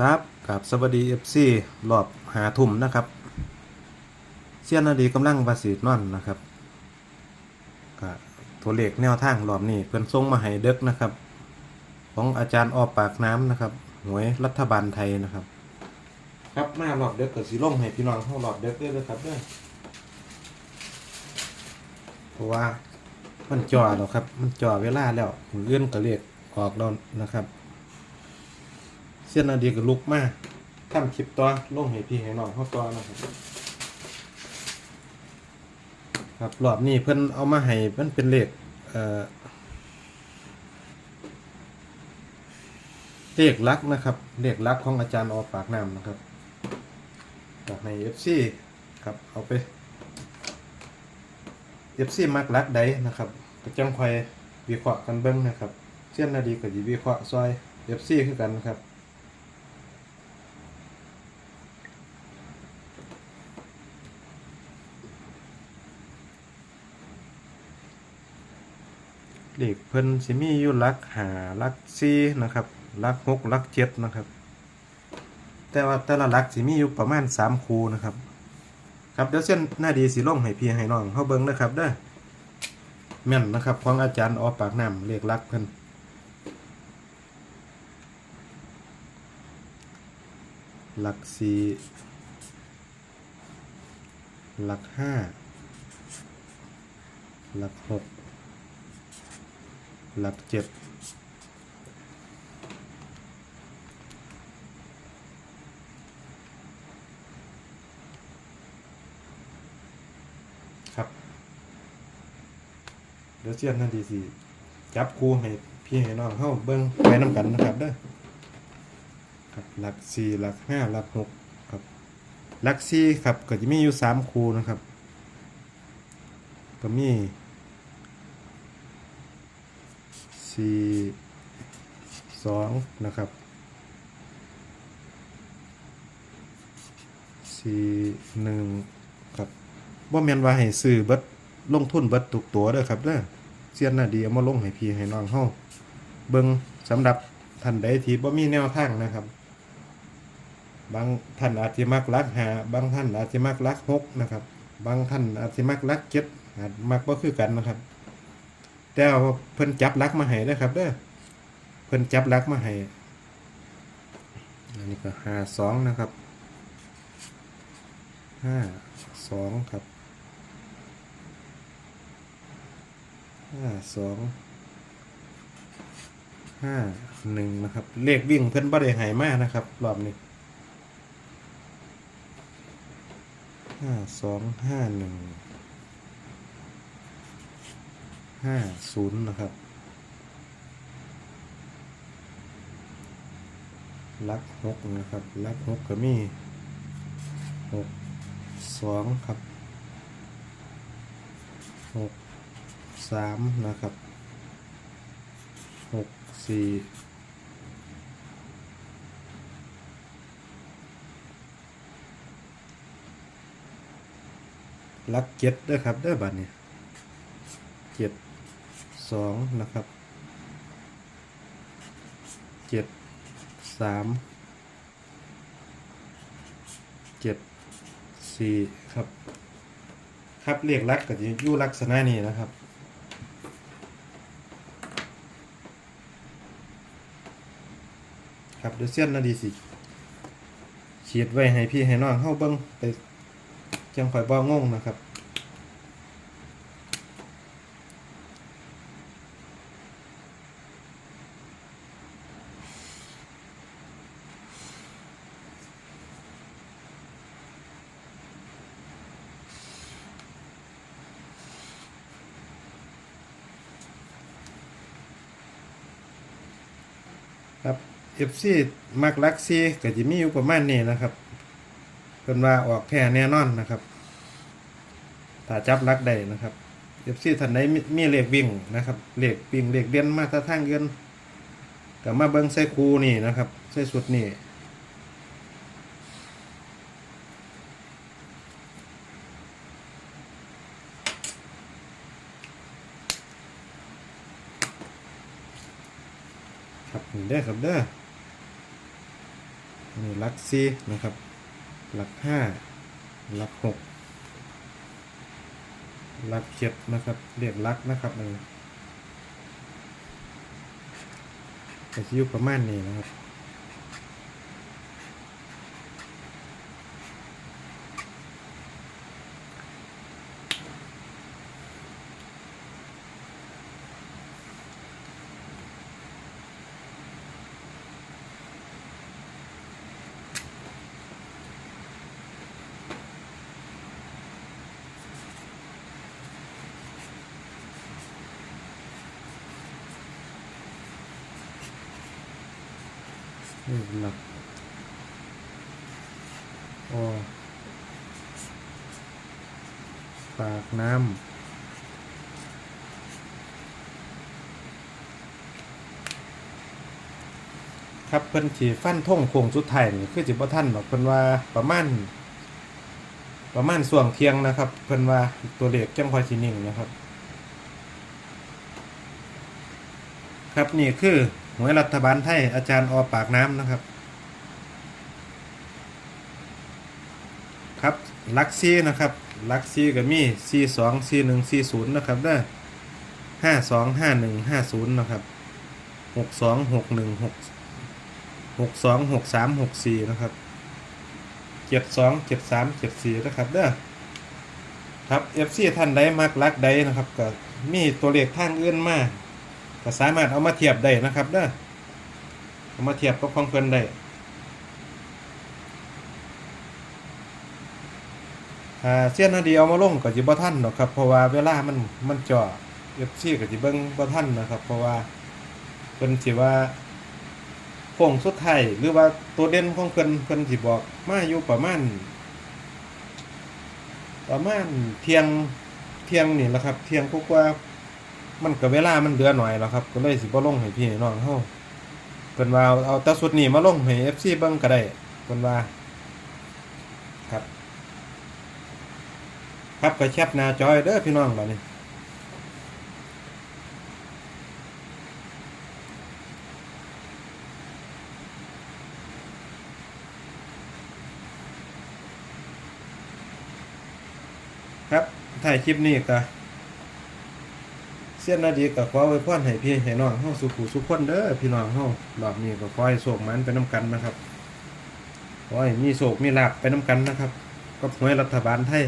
ครับกับสวัสดีเอฟซีรอบหาทุ่มนะครับเสี้ยนนาดีกำลังวาสีนอนนะครับก็ตัวเลขแนวทางรอบนี้เพิ่นส่งมาให้เด็กนะครับ ของอาจารย์ออปากน้ำนะครับหวยรัฐบาลไทยนะครับ ครับมารอบเด็กเกิดสีลงให้พี่น้องเข้ารอบเด็กด้วยนะครับเด้อเพราะว่ามันจ่อแล้วครับ มันจ่อเวลาแล้วเอื้อนก็เลขออกแล้วนะครับ เส้นนาดีก็ลุกมากทำคลิปตัวลงให้พี่ให้น้องเขาตัวนะครับครับรอบนี้เพิ่นเอามาให้มันเป็นเลขเอ่อเลขลักนะครับเลขลักของอาจารย์ออปากน้ำนะครับจากใน FC ครับเอาไป FC มักลักใดนะครับก็จังคอยวิเคราะห์กันเบิ่งนะครับเส้นนาดีก็สิวิเคราะห์ซอย FC คือกันครับ เลขเพิ่นสิมีอยู่ลักหาลักสี่นะครับลักหกลักเจ็ดนะครับ แต่ว่าแต่ละลักสิมีอยู่ประมาณสามคูนะครับ ครับเดี๋ยวเส้นหน้าดีสีลงให้พี่ให้น้องเขาเบิ้งนะครับเด้อแม่นนะครับของอาจารย์ออปากน้ำเลขหลักเพิ่นหลักสี่หลักห้าหลักหก หลักเจ็ดครับเดี๋ยวเชียนนาทีสี่จับคู่ให้พี่ให้น้องเข้าเบิ้งไปน้ำกันนะครับเด้อครับหลักสี่หลักห้าหลักหกครับหลักสี่ครับก็จะมีอยู่สามคู่นะครับ ก็มี สี่สองนะครับสี่หนึ่งครับว่าแมนว่าให้ซื้อเบิดลงทุนเบิดตุกตัวเด้อครับเด้อเสียนหน้าดีเอามาลงให้พี่ให้น้องเฮาเบิ่งสำหรับท่านใดที่บ่มีแนวทางนะครับ บางท่านอาจจะมักลักหา บางท่านอาจจะมักลักหกนะครับ บางท่านอาจจะมักลักเจ็ดอาจมักบ่คือกันนะครับ แต่ว่าเพิ่นจับลักมาให้ด้ครับเด้อเพิ่นจับลักมาให้อันนี้ก็ห้าสองนะครับห้าสองครับห้าสองห้าหนึ่งนะครับ เลขวิ่งเพิ่นบ่ได้ให้มากนะครับ รอบนี้ห้าสองห้าหนึ่ง ห้าศูนย์นะครับลักหกนะครับลักหกก็มีหกสองครับหกสามนะครับหกสี่ลักเจ็ดด้วยครับเด้อบัตรเนี้เจ็ด สองนะครับเจ็ดสามเจ็ดสี่ครับ ครับเรียกลักกับยู่ลักษณะนี้นะครับครับเดี๋ยวเสี้ยนนาดีสิเขียดไว้ให้พี่ให้น้องเข้าเบิ้งไปจังข่อยบ้องงนะครับ ครับเอฟซีมักลักซีก็จะมีอยู่ประมาณนี้นะครับเป็นว่าออกแค่แน่นอนนะครับถ้าจับลักได้นะครับเอฟซีท่านใดมีมีเลขวิ่งนะครับเลขวิ่งเลขเด่นมาถ้าทางเงินกับมาเบิ้งใส่คูนี่นะครับใส่สุดนี่ ครับนี่ได้อครับเด้อนี่ลักซี่นะครับหลักห้าหลักหกหลักเจ็ดนะครับเรียกลักนะครับเออก็จะอยู่ประมาณนี้นะครับ นี่หลักออปากน้ำครับเพิ่นสีฟันท่งโค้งสุดท้ายนี่คือจิบ่ท่านหรอกเพิ่นว่าประมาณประมาณส่วงเที่ยงนะครับ เพิ่นว่าตัวเลขจังพอสินิ่งนะครับ ครับนี่คือ หวยรัฐบาลไทยอาจารย์อปากน้ำนะครับ ครับลักซี่นะครับลักซี่ก็มีซีสองซีหนึ่งซีศูนย์นะครับเด้อห้าสองห้าหนึ่งห้าศูนย์นะครับหกสองหกหนึ่งหกหกสองหกสามหกสี่นะครับเจ็ดสองเจ็ดสามเจ็ดสี่นะครับเด้อครับเอฟซีท่านใดมักลักใดนะครับก็มีตัวเลขทางอื่นมาก สามารถเอามาเทียบได้นะครับเด้อเอามาเทียบกับของเพิ่อนได้เสี้ยนนาดีเอามาลงก็สิบ่ทันดอกครับ เพราะว่าเวลามันมันจ่อ FC ก็สิเบิ่งบ่ทันนะครับ เพราะว่าเพิ่นสิว่าโค้งสุดท้ายหรือว่าตัวเด่นของเพิ่นเพิ่นสิบอกมาอยู่ประมาณประมาณเที่ยงเที่ยงนี่แหละครับ เที่ยงกว่า มันก็เวลามันเหลือหน่อยแล้วครับ ก็เลยสิบ่ลงให้พี่หน้องเฮาเพิ่นว่าเอาเอาแต่สุดนี้มาลงให้ FC เบิ่งก็ได้เพิ่นว่าครับ ครับก็แคปหน้าจอยเด้อพี่น้องบัดนี้ครับถ่ายคลิปนี้ก็ เสี้ยนนาดีก็ขอไว้พรให้พี่ให้น้องเฮาสุขุสุขคนเด้อพี่น้องเฮารอบนี้ก็ขอให้โชคมันไปน้ำกันนะครับขอให้มีโชคมีลาภไปน้ำกันนะครับกับหวยรัฐบาลไทย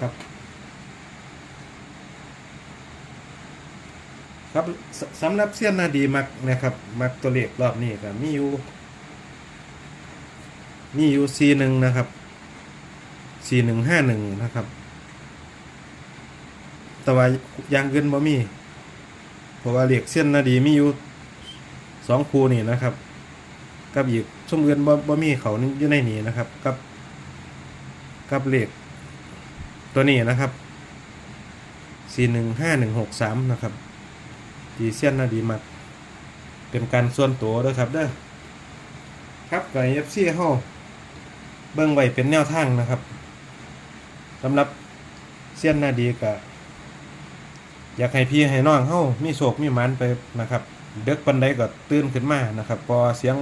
ครับ ครับสสำหรับเสี้ยนนาดีมักนะครับ มักตัวเลขรอบนี้ก็มีอยู่ มีอยู่ซีหนึ่งนะครับซีหนึ่งห้าหนึ่งนะครับ แต่ว่ายางเงินบ่มี เพราะว่าเหล็กเส้นนาดีมีอยู่สองคูนี่นะครับ กับอีกส้มเงินบ่บ่มีเขานี่อยู่ในนี้นะครับ กับ กับเหล็กตัวนี้นะครับสี่หนึ่งห้าหนึ่งหกสามนะครับดีเส้นนาดีมักเป็นการส่วนตัวด้อครับเด้อครับกับเอฟซีเฮา เบิ่งไว้เป็นแนวทางนะครับสำหรับเสี้ยนหน้าดีก็อยากให้พี่ให้น้องเฮามีโศกมีมันไปนะครับเด็กปันใดก็ตื่นขึ้นมานะครับ พอเสียง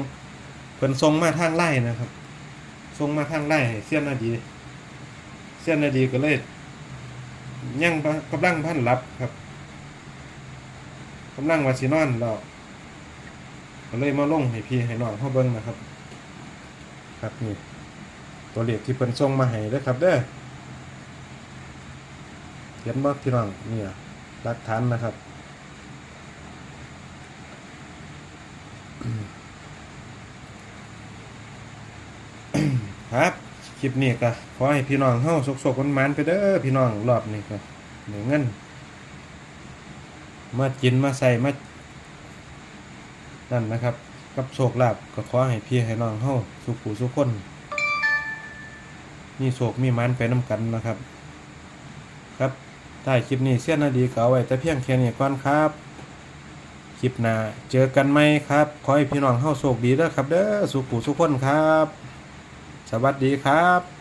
เพิ่นส่งมาทางไล่นะครับส่งมาทางไล่เสี้ยนหน้าดีเสี้ยนหน้าดีก็เลยยังกำลังพันหลับครับกำลังวาสินอนแล้วก็เลยมาลงให้พี่ให้น้องเฮาเบิ่งนะครับ ครับนี่ ตัวเลขที่เพิ่นส่งมาให้เด้อครับเด้อเห็นบ่พี่น้องเนี่ยหลักฐานนะครับครับคลิปนี้ก็ขอให้พี่น้องเฮาสุขๆมันๆไปเด้อพี่น้องรอบนี้ก็เดี๋ยวเงินมากินมาใส่มานั่นนะครับ กับโชคลาภก็ขอให้พี่ให้น้องเฮาสุขูสุขคน มีโศกมีมันไปน้ำกันนะครับ ครับถ้าคลิปนี้เสี้ยนนาดีก็เอาไว้แต่เพียงแค่นี้ก่อนครับ คลิปหน้าเจอกันไหมครับ ขอให้พี่น้องเข้าโศกดีเด้อครับ เด้อสุขุสุขคนครับ สวัสดีครับ